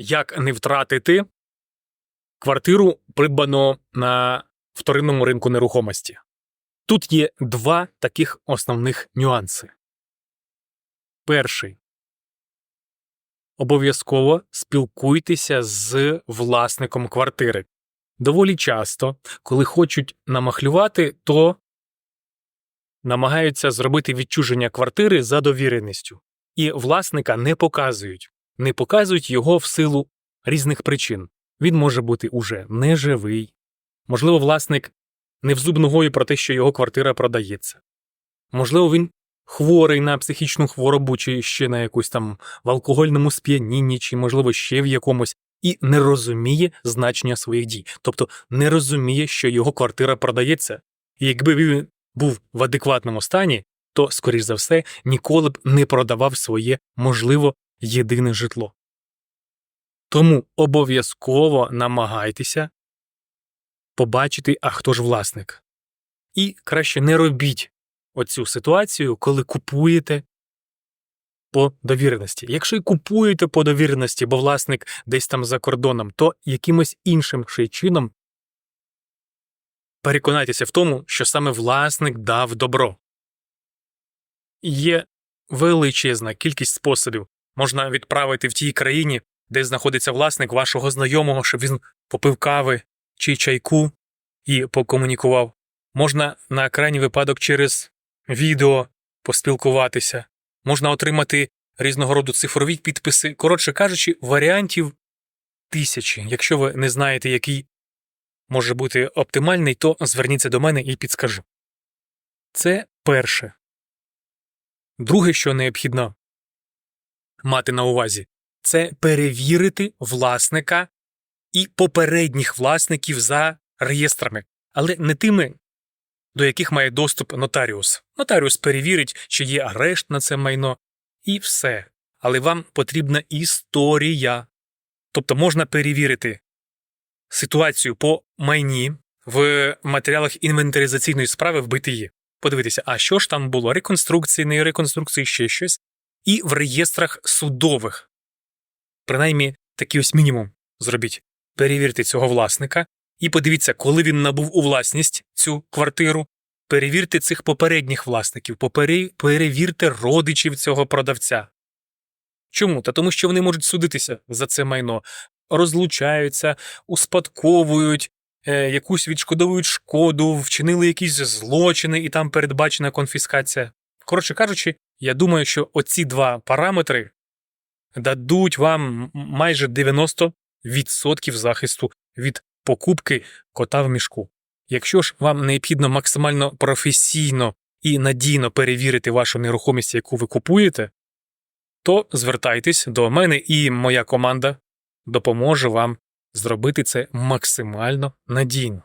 Як не втратити квартиру, придбано на вторинному ринку нерухомості? Тут є два таких основних нюанси. Перший. Обов'язково спілкуйтеся з власником квартири. Доволі часто, коли хочуть намахлювати, то намагаються зробити відчуження квартири за довіреністю, і власника не показують, не показують його в силу різних причин. Він може бути уже неживий. Можливо, власник не в зуб ногою про те, що його квартира продається. Можливо, він хворий на психічну хворобу, чи ще на якусь там в алкогольному сп'янінні, чи, можливо, ще в якомусь, і не розуміє значення своїх дій, тобто не розуміє, що його квартира продається. І якби він був в адекватному стані, то, скоріш за все, ніколи б не продавав своє, можливо, єдине житло. Тому обов'язково намагайтеся побачити, а хто ж власник. І краще не робіть оцю ситуацію, коли купуєте по довіреності. Якщо й купуєте по довіреності, бо власник десь там за кордоном, то якимось іншим чином переконайтеся в тому, що саме власник дав добро. Є величезна кількість способів. Можна відправити в тій країні, де знаходиться власник вашого знайомого, щоб він попив кави чи чайку і покомунікував. Можна на крайній випадок через відео поспілкуватися, можна отримати різного роду цифрові підписи. Коротше кажучи, варіантів тисячі. Якщо ви не знаєте, який може бути оптимальний, то зверніться до мене і підскажу. Це перше. Друге, що необхідно мати на увазі, це перевірити власника і попередніх власників за реєстрами, але не тими, до яких має доступ нотаріус. Нотаріус перевірить, чи є арешт на це майно, і все. Але вам потрібна історія. Тобто можна перевірити ситуацію по майні в матеріалах інвентаризаційної справи в БТІ. Подивитися, а що ж там було? Реконструкції, не реконструкції, ще щось. І в реєстрах судових. Принаймні, такий ось мінімум зробіть. Перевірте цього власника і подивіться, коли він набув у власність цю квартиру. Перевірте цих попередніх власників, попери- перевірте родичів цього продавця. Чому? Та тому, що вони можуть судитися за це майно, розлучаються, успадковують, е, якусь відшкодовують шкоду, вчинили якісь злочини і там передбачена конфіскація. Коротше кажучи, я думаю, що оці два параметри дадуть вам майже 90% захисту від покупки кота в мішку. Якщо ж вам необхідно максимально професійно і надійно перевірити вашу нерухомість, яку ви купуєте, то звертайтесь до мене, і моя команда допоможе вам зробити це максимально надійно.